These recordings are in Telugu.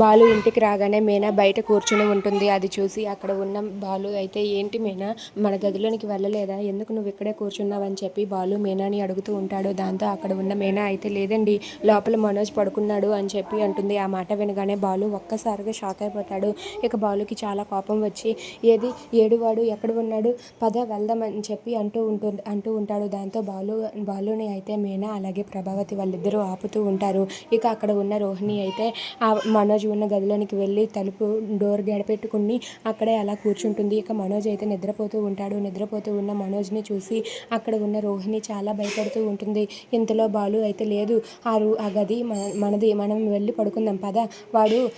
బాలు ఇంటికి రాగానే మీనా బయట కూర్చుని ఉంటుంది. అది చూసి అక్కడ ఉన్న బాలు అయితే ఏంటి మీనా మన గదిలోనికి వెళ్ళలేదా? ఎందుకు నువ్వు ఇక్కడే కూర్చున్నావని చెప్పి బాలు మీనాని అడుగుతూ ఉంటాడు. దాంతో అక్కడ ఉన్న మీనా అయితే లేదండి లోపల మనోజ్ పడుకున్నాడు అని చెప్పి అంటుంది. ఆ మాట వినగానే బాలు ఒక్కసారిగా షాక్ అయిపోతాడు. ఇక బాలుకి చాలా కోపం వచ్చి ఏది? ఏడువాడు ఎక్కడ ఉన్నాడు? పద వెళ్దామని చెప్పి అంటూ ఉంటుంది అంటూ ఉంటాడు. దాంతో బాలు బాలుని అయితే మీనా అలాగే ప్రభావతి వాళ్ళిద్దరూ ఆపుతూ ఉంటారు. ఇక అక్కడ ఉన్న రోహిణి అయితే ఆ మనోజ్ ఉన్న గదిలోనికి వెళ్ళి తలుపు డోర్ గడపెట్టుకుని అక్కడే అలా కూర్చుంటుంది. ఇక మనోజ్ అయితే నిద్రపోతూ ఉంటాడు. నిద్రపోతూ ఉన్న మనోజ్ని చూసి అక్కడ ఉన్న రోహిణి చాలా భయపడుతూ ఉంటుంది. ఇంతలో బాలు అయితే లేదు. ఆ రూ ఆ గది మన- మనది. మనం వెళ్ళి పడుకుందాం పద. వాడు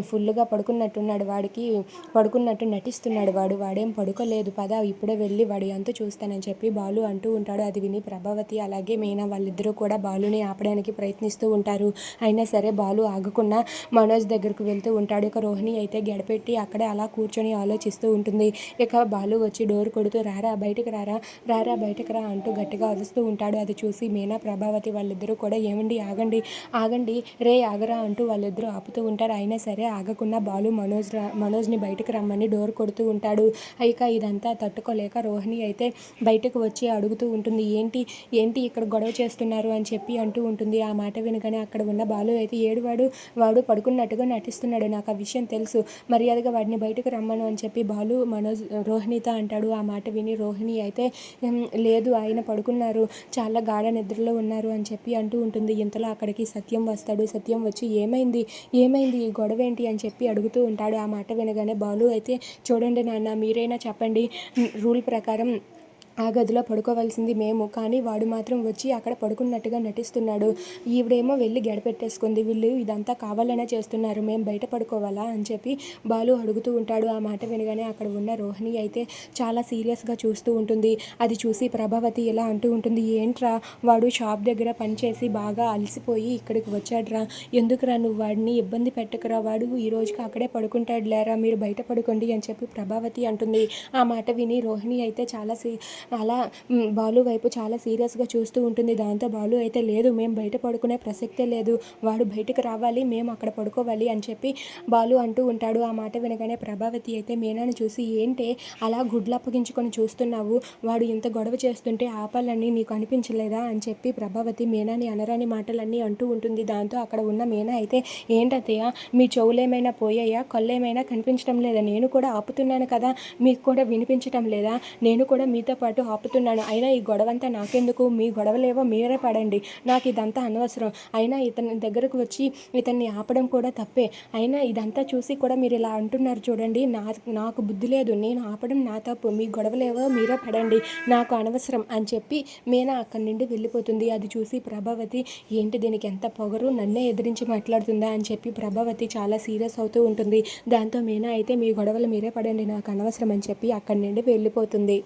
ఫుల్గా పడుకున్నట్టున్నాడు. వాడికి పడుకున్నట్టు నటిస్తున్నాడు వాడు. వాడేం పడుకోలేదు. పద ఇప్పుడే వెళ్ళి వాడి అంతా చూస్తానని చెప్పి బాలు అంటూ ఉంటాడు. అది విని ప్రభావతి అలాగే మీనా వాళ్ళిద్దరూ కూడా బాలుని ఆపడానికి ప్రయత్నిస్తూ ఉంటారు. అయినా సరే బాలు ఆగకుండా మనోజ్ దగ్గరకు వెళ్తూ ఉంటాడు. ఇక రోహిణి అయితే గడపెట్టి అక్కడే అలా కూర్చొని ఆలోచిస్తూ ఉంటుంది. ఇక బాలు వచ్చి డోర్ కొడుతూ రారా బయటకు రారా రారా బయటకు రా అంటూ గట్టిగా అరుస్తూ ఉంటాడు. అది చూసి మీనా ప్రభావతి వాళ్ళిద్దరూ కూడా ఏమండి ఆగండి ఆగండి రే ఆగరా అంటూ వాళ్ళిద్దరూ ఆపుతూ ఉంటారు. అయినా సరే ఆగకుండా బాలు మనోజ్ రా మనోజ్ని బయటకు రమ్మని డోర్ కొడుతూ ఉంటాడు. ఇక ఇదంతా తట్టుకోలేక రోహిణి అయితే బయటకు వచ్చి అడుగుతూ ఉంటుంది ఏంటి ఏంటి ఇక్కడ గొడవ చేస్తున్నారు? అని చెప్పి అంటూ ఉంటుంది. ఆ మాట వినగానే అక్కడ ఉన్న బాలు అయితే ఏడువాడు వాడు పడుకున్నట్టుగా నటిస్తున్నాడు నాకు ఆ విషయం తెలుసు. మర్యాదగా వాడిని బయటకు రమ్మను అని చెప్పి బాలు మనోజ్ రోహిణితో అంటాడు. ఆ మాట విని రోహిణి అయితే లేదు ఆయన పడుకున్నారు. చాలా గాఢ నిద్రలో ఉన్నారు అని చెప్పి అంటూ ఉంటుంది. ఇంతలో అక్కడికి సత్యం వస్తాడు. సత్యం వచ్చి ఏమైంది? ఏమైంది? ఈ గొడవ ఏంటి? అని చెప్పి అడుగుతూ ఉంటాడు. ఆ మాట వినగానే బాలు అయితే చూడండి నాన్న మీరైనా చెప్పండి. రూల్ ప్రకారం ఆ గదిలో పడుకోవాల్సింది మేము. కానీ వాడు మాత్రం వచ్చి అక్కడ పడుకున్నట్టుగా నటిస్తున్నాడు. ఈవిడేమో వెళ్ళి గడపెట్టేసుకుంది. వీళ్ళు ఇదంతా కావాలనే చేస్తున్నారు. మేము బయట పడుకోవాలా అని చెప్పి బాలు అడుగుతూ ఉంటాడు. ఆ మాట వినగానే అక్కడ ఉన్న రోహిణి అయితే చాలా సీరియస్గా చూస్తూ ఉంటుంది. అది చూసి ప్రభావతి ఇలా అంటూ ఉంటుంది. ఏంట్రా? వాడు షాప్ దగ్గర పనిచేసి బాగా అలసిపోయి ఇక్కడికి వచ్చాడురా. ఎందుకురా నువ్వు వాడిని ఇబ్బంది పెట్టకురా? వాడు ఈ రోజుకి అక్కడే పడుకుంటాడు లేరా మీరు బయట పడుకోండి అని చెప్పి ప్రభావతి అంటుంది. ఆ మాట విని రోహిణి అయితే చాలా సీ అలా బాలు వైపు చాలా సీరియస్గా చూస్తూ ఉంటుంది. దాంతో బాలు అయితే లేదు మేము బయట పడుకునే ప్రసక్తే లేదు. వాడు బయటకు రావాలి మేము అక్కడ పడుకోవాలి అని చెప్పి బాలు అంటూ ఉంటాడు. ఆ మాట వినగానే ప్రభావతి అయితే మీనాను చూసి ఏంటే అలా గుడ్లు అప్పగించుకొని చూస్తున్నావు? వాడు ఇంత గొడవ చేస్తుంటే ఆపాలని నీకు అనిపించలేదా? అని చెప్పి ప్రభావతి మీనాని అనరాని మాటలన్నీ అంటూ ఉంటుంది. దాంతో అక్కడ ఉన్న మీనా అయితే ఏంటత్తయ్య మీ చెవులేమైనా పోయాయా? కళ్ళేమైనా కనిపించడం లేదా? నేను కూడా ఆపుతున్నాను కదా మీకు కూడా వినిపించటం లేదా? నేను కూడా మీతో పాటు ఆపుతున్నాను. అయినా ఈ గొడవ అంతా నాకెందుకు? మీ గొడవలేవో మీరే పడండి. నాకు ఇదంతా అనవసరం. అయినా ఇతని దగ్గరకు వచ్చి ఇతన్ని ఆపడం కూడా తప్పే. అయినా ఇదంతా చూసి కూడా మీరు ఇలా అంటున్నారు చూడండి. నా నాకు బుద్ధి లేదు. నేను ఆపడం నా తప్పు. మీ గొడవలేవో మీరే పడండి. నాకు అనవసరం అని చెప్పి మీనా అక్కడి నుండి వెళ్ళిపోతుంది. అది చూసి ప్రభావతి ఏంటి దీనికి ఎంత పొగరు? నన్నే ఎదిరించి మాట్లాడుతుందా? అని చెప్పి ప్రభావతి చాలా సీరియస్ అవుతూ ఉంటుంది. దాంతో మీనా అయితే మీ గొడవలు మీరే పడండి. నాకు అనవసరం అని చెప్పి అక్కడి నుండి వెళ్ళిపోతుంది.